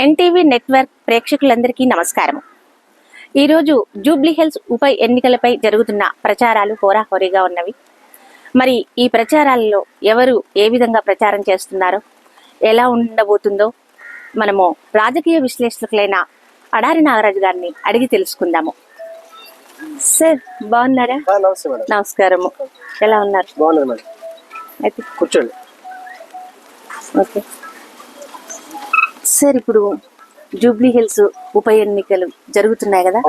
NTV network ప్రేక్షకులందరికీ నమస్కారం ఈరోజు జూబ్లీ హిల్స్ ఉప ఎన్నికలపై జరుగుతున్న ప్రచారాలు హోరాహోరీగా ఉన్నవి. మరి ఈ ప్రచారాలలో ఎవరు ఏ విధంగా ప్రచారం చేస్తున్నారో ఎలా ఉండబోతుందో మనము రాజకీయ విశ్లేషకులైన అడారి నాగరాజు గారిని అడిగి తెలుసుకుందాము. సార్ బాగున్నారా? నమస్కారము. ఎలా ఉన్నారు? అయితే కూర్చోండి. ఓకే. సార్ ఇప్పుడు జూబ్లీ హిల్స్ ఉప ఎన్నికలు జరుగుతున్నాయి కదా.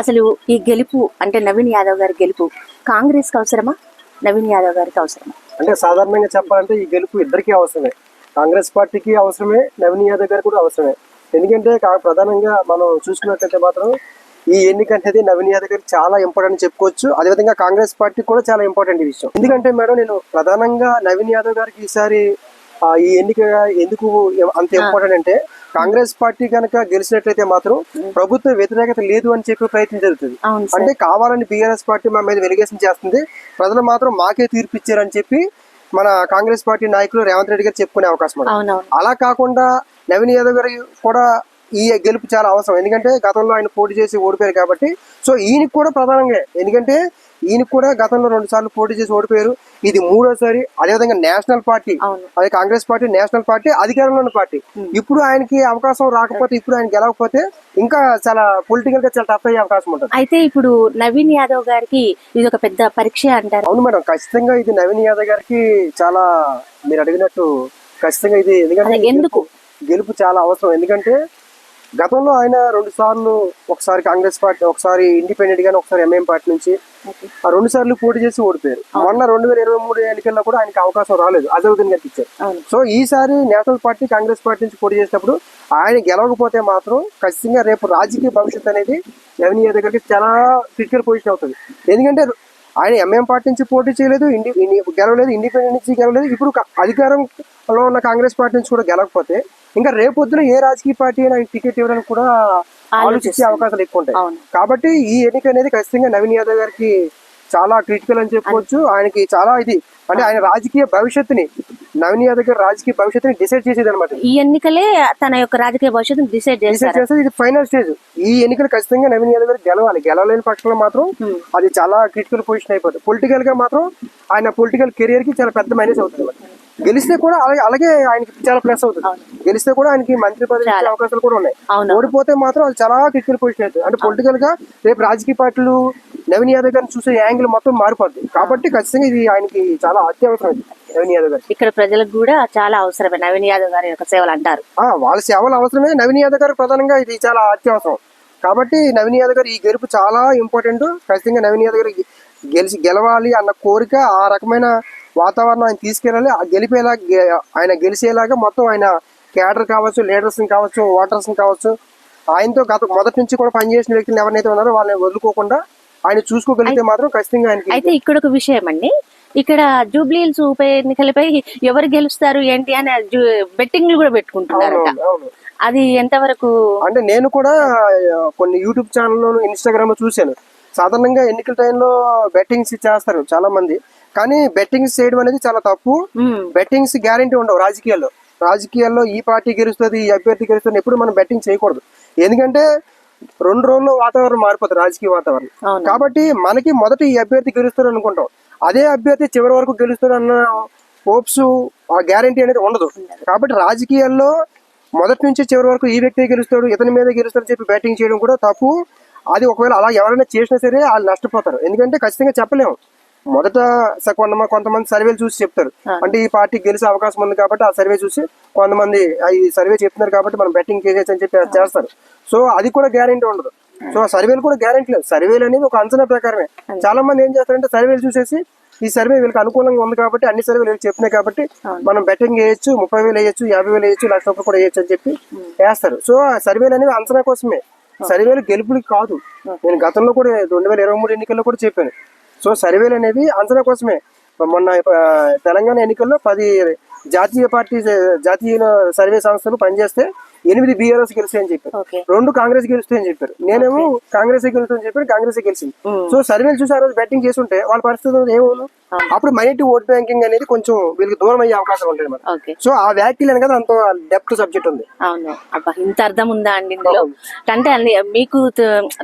అసలు ఈ గెలుపు అంటే నవీన్ యాదవ్ గారి గెలుపు కాంగ్రెస్కి అవసరమా? నవీన్ యాదవ్ గారికి అవసరమా? అంటే సాధారణంగా చెప్పాలంటే ఈ గెలుపు ఇద్దరికీ అవసరమే. కాంగ్రెస్ పార్టీకి అవసరమే నవీన్ యాదవ్ గారికి కూడా అవసరమే. ఎందుకంటే ప్రధానంగా మనం చూసుకున్నట్లయితే మాత్రం ఈ ఎన్నిక అనేది నవీన్ యాదవ్ గారికి చాలా ఇంపార్టెంట్ చెప్పుకోవచ్చు. అదేవిధంగా కాంగ్రెస్ పార్టీకి కూడా చాలా ఇంపార్టెంట్ విషయం. ఎందుకంటే మేడం నేను ప్రధానంగా నవీన్ యాదవ్ గారికి ఈసారి ఈ ఎన్నిక ఎందుకు అంత ఇంపార్టెంట్ అంటే కాంగ్రెస్ పార్టీ కనుక గెలిచినట్లయితే మాత్రం ప్రభుత్వ వ్యతిరేకత లేదు అని చెప్పే ప్రయత్నం జరుగుతుంది. అంటే కావాలని బీఆర్ఎస్ పార్టీ మా మీద వెలిగేషన్ చేస్తుంది ప్రజలు మాత్రం మాకే తీర్పు ఇచ్చారని చెప్పి మన కాంగ్రెస్ పార్టీ నాయకులు రేవంత్ రెడ్డి గారు చెప్పుకునే అవకాశం ఉంది. అలా కాకుండా నవీన్ యాదవ్ గారి కూడా ఈ గెలుపు చాలా అవసరం. ఎందుకంటే గతంలో ఆయన పోటీ చేసి ఓడిపోయారు కాబట్టి సో ఈయనకి కూడా ప్రధానంగా ఎందుకంటే ఈయనకి కూడా గతంలో రెండు సార్లు పోటీ చేసి ఓడిపోయారు. ఇది మూడోసారి అదేవిధంగా నేషనల్ పార్టీ అదే కాంగ్రెస్ పార్టీ నేషనల్ పార్టీ అధికారంలో ఉన్న పార్టీ ఇప్పుడు ఆయనకి అవకాశం రాకపోతే ఇప్పుడు ఆయన గెలవకపోతే ఇంకా చాలా పొలిటికల్గా చాలా టఫ్ అయ్యే అవకాశం ఉంటుంది. అయితే ఇప్పుడు నవీన్ యాదవ్ గారికి ఇది ఒక పెద్ద పరీక్ష అంటారు. అవును మేడం ఖచ్చితంగా ఇది నవీన్ యాదవ్ గారికి చాలా మీరు అడిగినట్టు ఖచ్చితంగా ఇది ఎందుకంటే ఎందుకు? గెలుపు చాలా అవసరం. ఎందుకంటే గతంలో ఆయన రెండు సార్లు ఒకసారి కాంగ్రెస్ పార్టీ ఒకసారి ఇండిపెండెంట్ గానే ఒకసారి ఎంఐఎం పార్టీ నుంచి ఆ రెండు సార్లు పోటీ చేసి ఓడిపోయారు. మొన్న రెండు వేల ఇరవై మూడు ఎన్నికల్లో కూడా ఆయనకి అవకాశం రాలేదు. అజరుద్దీన్ గారికి ఇచ్చారు. సో ఈసారి నేషనల్ పార్టీ కాంగ్రెస్ పార్టీ నుంచి పోటీ చేసినప్పుడు ఆయన గెలవకపోతే మాత్రం ఖచ్చితంగా రేపు రాజకీయ భవిష్యత్ అనేది నవీన్ యాదవ్ గారికి చాలా క్రిటికల్ పొజిషన్ అవుతుంది. ఎందుకంటే ఆయన ఎంఎం పార్టీ నుంచి పోటీ చేయలేదు ఇండి గెలవలేదు ఇండిపెండెంట్ నుంచి గెలవలేదు. ఇప్పుడు అధికారంలో ఉన్న కాంగ్రెస్ పార్టీ నుంచి కూడా గెలవకపోతే ఇంకా రేపొద్దున ఏ రాజకీయ పార్టీ అయినా టికెట్ ఇవ్వడానికి కూడా ఆలోచించే అవకాశాలు ఎక్కువ ఉంటాయి. కాబట్టి ఈ ఎన్నిక అనేది ఖచ్చితంగా నవీన్ యాదవ్ గారికి చాలా క్రిటికల్ అని చెప్పుకోవచ్చు ఆయనకి చాలా ఇది అంటే ఆయన రాజకీయ భవిష్యత్తుని నవీన్ యాదవ్ గారి రాజకీయ భవిష్యత్తుని డిసైడ్ చేసేది అనమాట ఈ ఎన్నికలే తన యొక్క రాజకీయ భవిష్యత్తును డిసైడ్ డిసైడ్ చేస్తే ఇది ఫైనల్ స్టేజ్. ఈ ఎన్నికలు ఖచ్చితంగా నవీన్ యాదవ్ గారు గెలవాలి. గెలవలేని పక్షంలో మాత్రం. అది చాలా క్రిటికల్ పొజిషన్ అయిపోతుంది. పొలిటికల్గా మాత్రం ఆయన పొలిటికల్ కెరియర్కి చాలా పెద్ద మైనస్ అవుతుంది. గెలిస్తే కూడా అలాగే అలాగే ఆయనకి చాలా ప్లస్ అవుతుంది. గెలిస్తే కూడా ఆయనకి మంత్రి పదవి ఇచ్చే అవకాశాలు కూడా ఉన్నాయి. ఓడిపోతే మాత్రం అది చాలా క్రిటికల్ పొజిషన్ అవుతుంది అంటే పొలిటికల్గా రేపు రాజకీయ పార్టీలు నవీన్ యాదవ్ గారిని చూసే యాంగిల్ మొత్తం మారిపోద్ది. కాబట్టి ఖచ్చితంగా ఇది ఆయనకి చాలా అత్యవసరం ఇది నవీన్ యాదవ్ గారు ఇక్కడ ప్రజలకు కూడా చాలా అవసరమే నవీన్ యాదవ్ గారి యొక్క సేవలు అంటారు. ఆ, వాళ్ళ సేవలు అవసరమే. నవీన్ యాదవ్ గారు ప్రధానంగా ఇది చాలా అత్యవసరం. కాబట్టి నవీన్ యాదవ్ గారు ఈ గెలుపు చాలా ఇంపార్టెంట్. ఖచ్చితంగా నవీన్ యాదవ్ గారు గెలిచి గెలవాలి అన్న కోరిక ఆ రకమైన వాతావరణం ఆయన తీసుకెళ్ళాలి. ఆ గెలిపేలా ఆయన గెలిచేలాగా మొత్తం ఆయన క్యాడర్ కావచ్చు లీడర్స్ కావచ్చు ఓటర్స్ కావచ్చు ఆయనతో గత మొదటి నుంచి కూడా పనిచేసిన వ్యక్తులు ఎవరైతే ఉన్నారో వాళ్ళని వదులుకోకుండా ఆయన చూసుకోగలిగితే మాత్రం ఖచ్చితంగా ఆయనకి అయితే ఇక్కడ ఒక విషయం అండి. ఇక్కడ జూబ్లీ హిల్స్ ఉప ఎన్నికలపై ఎవరు గెలుస్తారు ఏంటి అని బెట్టింగ్లు కూడా అవును. అది ఎంతవరకు అంటే నేను కూడా కొన్ని యూట్యూబ్ ఛానల్లో ఇన్స్టాగ్రామ్లో చూశాను. సాధారణంగా ఎన్నికల టైంలో బెట్టింగ్స్ చేస్తారు చాలా మంది కానీ బెట్టింగ్స్ చేయడం అనేది చాలా తప్పు. ఉమ్, బెట్టింగ్స్ గ్యారంటీ ఉండవు రాజకీయాల్లో. రాజకీయాల్లో ఈ పార్టీ గెలుస్తుంది ఈ అభ్యర్థి గెలుస్తుంది ఎప్పుడు మనం బెట్టింగ్ చేయకూడదు. ఎందుకంటే రెండు రోజుల్లో వాతావరణం మారిపోతుంది రాజకీయ వాతావరణం. కాబట్టి మనకి మొదట ఈ అభ్యర్థి గెలుస్తాడు అనుకుంటాం. అదే అభ్యర్థి చివరి వరకు గెలుస్తాడు అన్న హోప్స్ ఆ గ్యారంటీ అనేది ఉండదు. కాబట్టి రాజకీయాల్లో మొదటి నుంచి చివరి వరకు ఈ వ్యక్తి గెలుస్తాడు ఇతని మీద గెలుస్తాడు చెప్పి బ్యాటింగ్ చేయడం కూడా తప్పు. అది ఒకవేళ అలా ఎవరైనా చేసినా సరే వాళ్ళు నష్టపోతారు. ఎందుకంటే ఖచ్చితంగా చెప్పలేము. మొదట కొంతమంది సర్వేలు చూసి చెప్తారు. అంటే ఈ పార్టీ గెలిచే అవకాశం ఉంది కాబట్టి ఆ సర్వే చూసి కొంతమంది ఈ సర్వే చెప్తున్నారు కాబట్టి మనం బెట్టింగ్ చేసేసి అని చెప్పి చేస్తారు. సో అది కూడా గ్యారంటీ ఉండదు. సో ఆ సర్వేలు కూడా గ్యారంటీ లేదు. సర్వేలు అనేది ఒక అంచనా ప్రకారమే. చాలా మంది ఏం చేస్తారంటే సర్వేలు చూసేసి ఈ సర్వే వీళ్ళకి అనుకూలంగా ఉంది కాబట్టి అన్ని సర్వేలు వీళ్ళకి చెప్పినాయి కాబట్టి మనం బెట్టింగ్ వేయొచ్చు ముప్పై వేలు వేయొచ్చు యాభై వేలు వేయొచ్చు లక్ష రూపాయలు కూడా వేయొచ్చు అని చెప్పి వేస్తారు. సో ఆ సర్వేలు అనేవి అంచనా కోసమే. సర్వేలు గెలుపులకి కాదు. నేను గతంలో కూడా రెండు వేల ఇరవై మూడు ఎన్నికల్లో కూడా చెప్పాను. సో సర్వేలు అనేవి అంచనా కోసమే. మొన్న తెలంగాణ ఎన్నికల్లో పది జాతీయ పార్టీ జాతీయ సర్వే సంస్థలు పనిచేస్తే ఎనిమిది బీఆర్ఎస్ గెలిచాయని చెప్పారు. రెండు కాంగ్రెస్ గెలుస్తాయని చెప్పారు. నేనేమో కాంగ్రెస్ గెలుస్తాయని చెప్పారు కాంగ్రెస్ గెలిచింది. సో సర్వేలు చూసి ఆ రోజు బెట్టింగ్ చేసి ఉంటే వాళ్ళ పరిస్థితి ఏమవును అప్పుడు మైనార్టీ ఓట్ బ్యాంకింగ్ అనేది కొంచెం వీళ్ళకి దూరం అయ్యే అవకాశం ఉంటుంది సో ఆ వ్యాఖ్యలు కదా అంత డెప్త్ సబ్జెక్ట్ ఉంది. అవును. అబ్బా ఇంత అర్థం ఉందా అండి అంటే అన్ని మీకు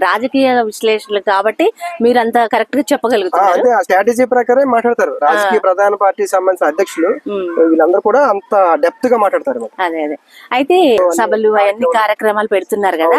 రాజకీయ విశ్లేషణలు కాబట్టి మీరు అంత కరెక్ట్గా అంటే ఆ స్ట్రాటజీ ప్రకారం మాట్లాడతారు. రాజకీయ ప్రధాన పార్టీ సంబంధించిన అధ్యక్షులు. వీళ్ళందరూ కూడా అంత డెప్త్గా మాట్లాడతారు. అదే అదే. అయితే సభలు అవన్నీ కార్యక్రమాలు. పెడుతున్నారు కదా.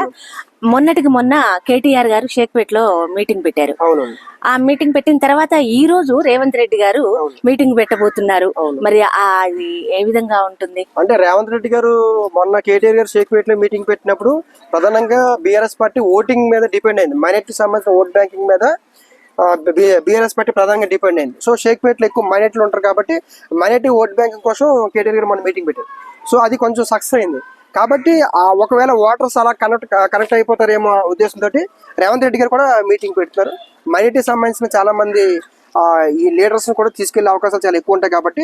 మొన్నటికి మొన్న కేటీఆర్ గారు షేక్పేట్లో మీటింగ్ పెట్టారు. అవును. ఆ మీటింగ్ పెట్టిన తర్వాత ఈ రోజు రేవంత్ రెడ్డి గారు మీటింగ్ పెట్టబోతున్నారు. మరి అది ఏ విధంగా ఉంటుంది? అంటే రేవంత్ రెడ్డి గారు మొన్న కేటీఆర్ గారు షేక్పేట్లో మీటింగ్ పెట్టినప్పుడు ప్రధానంగా బీఆర్ఎస్ పార్టీ ఓటింగ్ మీద డిపెండ్ అయింది. మైనార్టీ సంబంధించిన ఓట్ బ్యాంకింగ్ మీద బీఆర్ఎస్ పార్టీ ప్రధానంగా డిపెండ్ అయింది. సో షేక్పేట్లో ఎక్కువ మైనార్టీలు ఉంటారు కాబట్టి మైనార్టీ ఓట్ బ్యాంకింగ్ కోసం కేటీఆర్ గారు మన మీటింగ్ పెట్టారు. సో అది కొంచెం సక్సెస్ అయింది. కాబట్టి ఒకవేళ ఓటర్స్ అలా కనెక్ట్ కనెక్ట్ అయిపోతారేమో ఉద్దేశంతో రేవంత్ రెడ్డి గారు కూడా మీటింగ్ పెడుతున్నారు మైనార్టీ సంబంధించిన చాలా మంది ఈ లీడర్స్ కూడా తీసుకెళ్ళే అవకాశాలు చాలా ఎక్కువ ఉంటాయి కాబట్టి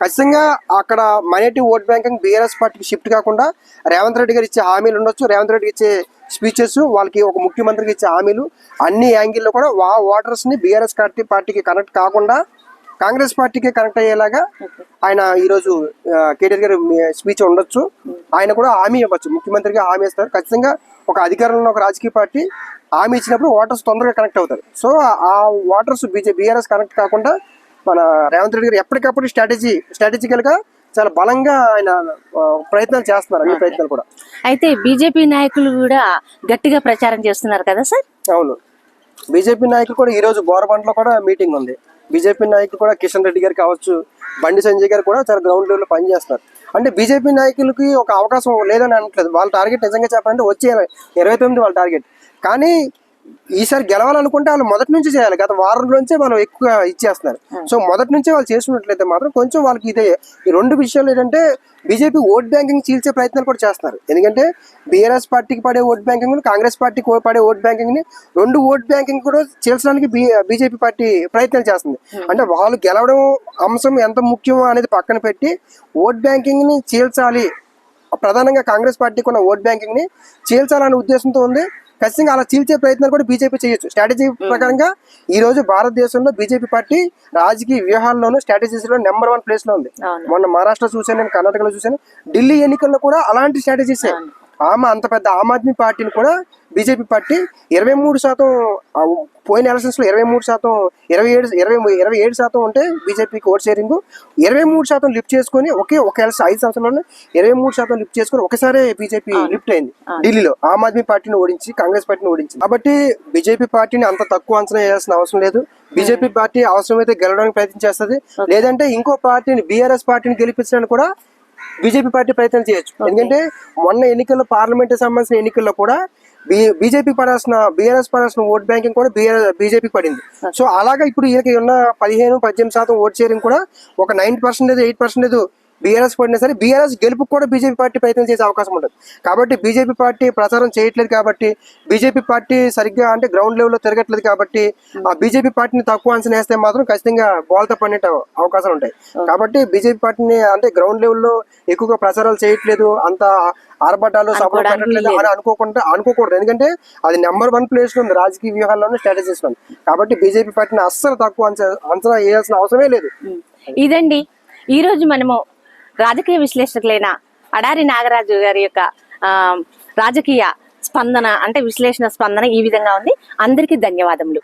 ఖచ్చితంగా అక్కడ మైనార్టీ ఓట్ బ్యాంకింగ్ బీఆర్ఎస్ పార్టీకి షిఫ్ట్ కాకుండా రేవంత్ రెడ్డి గారు ఇచ్చే హామీలు ఉండొచ్చు. రేవంత్ రెడ్డి ఇచ్చే స్పీచెస్ వాళ్ళకి ఒక ముఖ్యమంత్రికి ఇచ్చే హామీలు అన్ని యాంగిల్లో కూడా వా ఓటర్స్ని బీఆర్ఎస్ పార్టీ పార్టీకి కనెక్ట్ కాకుండా కాంగ్రెస్ పార్టీకి కనెక్ట్ అయ్యేలాగా ఆయన ఈరోజు కేటీఆర్ గారు స్పీచ్ ఉండొచ్చు. ఆయన కూడా హామీ ఇవ్వచ్చు. ముఖ్యమంత్రిగా హామీ ఇస్తారు. ఖచ్చితంగా ఒక అధికారంలో ఒక రాజకీయ పార్టీ హామీ ఇచ్చినప్పుడు ఓటర్స్ తొందరగా కనెక్ట్ అవుతారు. సో ఆ ఓటర్స్ బీజే బీఆర్ఎస్ కనెక్ట్ కాకుండా మన రేవంత్ రెడ్డి గారు ఎప్పటికప్పుడు స్ట్రాటజీ స్ట్రాటజికల్గా చాలా బలంగా ఆయన ప్రయత్నాలు చేస్తున్నారు. అన్ని ప్రయత్నాలు కూడా. అయితే బీజేపీ నాయకులు కూడా గట్టిగా ప్రచారం చేస్తున్నారు కదా సార్? అవును. బీజేపీ నాయకులు కూడా ఈ రోజు బోరబంటలో కూడా మీటింగ్ ఉంది. బీజేపీ నాయకులు కూడా కిషన్ రెడ్డి గారు కావచ్చు బండి సంజయ్ గారు కూడా చాలా గ్రౌండ్ లెవెల్లో పనిచేస్తున్నారు. అంటే బీజేపీ నాయకులకి ఒక అవకాశం లేదని అనట్లేదు. వాళ్ళ టార్గెట్ నిజంగా చెప్పాలంటే వచ్చే ఇరవై తొమ్మిది వాళ్ళ టార్గెట్ కానీ ఈసారి గెలవాలనుకుంటే వాళ్ళు మొదటి నుంచి చేయాలి. గత వారం నుంచే వాళ్ళు ఎక్కువ ఇచ్చేస్తున్నారు. సో మొదటి నుంచే వాళ్ళు చేస్తున్నట్లయితే మాత్రం కొంచెం వాళ్ళకి ఇదే. ఈ రెండు విషయాలు ఏంటంటే బీజేపీ ఓట్ బ్యాంకింగ్ చీల్చే ప్రయత్నాలు కూడా చేస్తున్నారు. ఎందుకంటే బీఆర్ఎస్ పార్టీకి పడే ఓట్ బ్యాంకింగ్ కాంగ్రెస్ పార్టీకి పడే ఓట్ బ్యాంకింగ్ని రెండు ఓట్ బ్యాంకింగ్ కూడా చీల్చడానికి బీజేపీ పార్టీ ప్రయత్నాలు చేస్తుంది. అంటే వాళ్ళు గెలవడం అంశం ఎంత ముఖ్యమో అనేది పక్కన పెట్టి ఓట్ బ్యాంకింగ్ని చీల్చాలి. ప్రధానంగా కాంగ్రెస్ పార్టీకి ఉన్న ఓట్ బ్యాంకింగ్ని చీల్చాలనే ఉద్దేశంతో ఉంది. ఖచ్చితంగా అలా చీల్చే ప్రయత్నాలు కూడా బీజేపీ చేయొచ్చు. స్ట్రాటజీ ప్రకారంగా ఈ రోజు భారతదేశంలో బీజేపీ పార్టీ రాజకీయ వ్యూహాల్లోనూ స్ట్రాటజీస్లో నెంబర్ వన్ ప్లేస్లో ఉంది. మొన్న మహారాష్ట్ర చూశాను నేను కర్ణాటకలో చూశాను. ఢిల్లీ ఎన్నికల్లో కూడా అలాంటి స్ట్రాటజీస్ ఆమె అంత పెద్ద ఆమ్ ఆద్మీ పార్టీని కూడా బీజేపీ పార్టీ ఇరవై మూడు శాతం పోయిన ఎలక్షన్స్లో ఇరవై మూడు శాతం ఇరవై ఏడు ఇరవై ఇరవై ఏడు శాతం ఉంటే బీజేపీకి ఓట్ షేరింగ్ ఇరవై మూడు శాతం లిఫ్ట్ చేసుకొని ఒకే ఒక ఎలక్షన్ ఐదు సంవత్సరాల్లో ఇరవై మూడు శాతం లిఫ్ట్ చేసుకొని ఒకసారి బీజేపీ లిఫ్ట్ అయింది. ఢిల్లీలో ఆమ్ ఆద్మీ పార్టీని ఓడించి కాంగ్రెస్ పార్టీని ఓడించింది. కాబట్టి బీజేపీ పార్టీని అంత తక్కువ అంచనా వేయాల్సిన అవసరం లేదు. బీజేపీ పార్టీ అవసరమైతే గెలవడానికి ప్రయత్నం చేస్తుంది. లేదంటే ఇంకో పార్టీని బీఆర్ఎస్ పార్టీని గెలిపించడానికి కూడా బీజేపీ పార్టీ ప్రయత్నం చేయొచ్చు. ఎందుకంటే మొన్న ఎన్నికల్లో పార్లమెంట్ సంబంధించిన ఎన్నికల్లో కూడా బీజేపీ పడాల్సిన బీఆర్ఎస్ పడాల్సిన ఓట్ బ్యాంకింగ్ కూడా బీజేపీ పడింది. సో అలాగా ఇప్పుడు ఈయనకి ఉన్న పదిహేను పద్దెనిమిది శాతం ఓట్ షేరింగ్ కూడా ఒక nine percentage eight percentage BRS పడినా సరే బీఆర్ఎస్ గెలుపుకు కూడా బీజేపీ పార్టీ ప్రయత్నం చేసే అవకాశం ఉంటుంది కాబట్టి బీజేపీ పార్టీ ప్రచారం చేయట్లేదు కాబట్టి బీజేపీ పార్టీ సరిగ్గా అంటే గ్రౌండ్ లెవెల్లో తిరగట్లేదు కాబట్టి ఆ బీజేపీ పార్టీని తక్కువ అంచనా వేస్తే మాత్రం ఖచ్చితంగా బోల్తా పడే అవకాశాలు ఉంటాయి. కాబట్టి బీజేపీ పార్టీని అంటే గ్రౌండ్ లెవెల్లో ఎక్కువగా ప్రచారాలు చేయట్లేదు అంత ఆర్భటాలు సభలు పెట్టట్లేదు అని అనుకోకుండా అనుకోకూడదు. ఎందుకంటే అది నెంబర్ వన్ ప్లేస్ ఉంది రాజకీయ వ్యూహాల్లోనే స్ట్రాటజీస్ ఉంది. కాబట్టి బీజేపీ పార్టీని అస్సలు తక్కువ అంచనా వేయాల్సిన అవసరమే లేదు. ఇదండి. ఈ రోజు మనము రాజకీయ విశ్లేషకులైన అడారి నాగరాజు గారి యొక్క ఆ, రాజకీయ స్పందన అంటే విశ్లేషణ స్పందన ఈ విధంగా ఉంది. అందరికీ ధన్యవాదములు.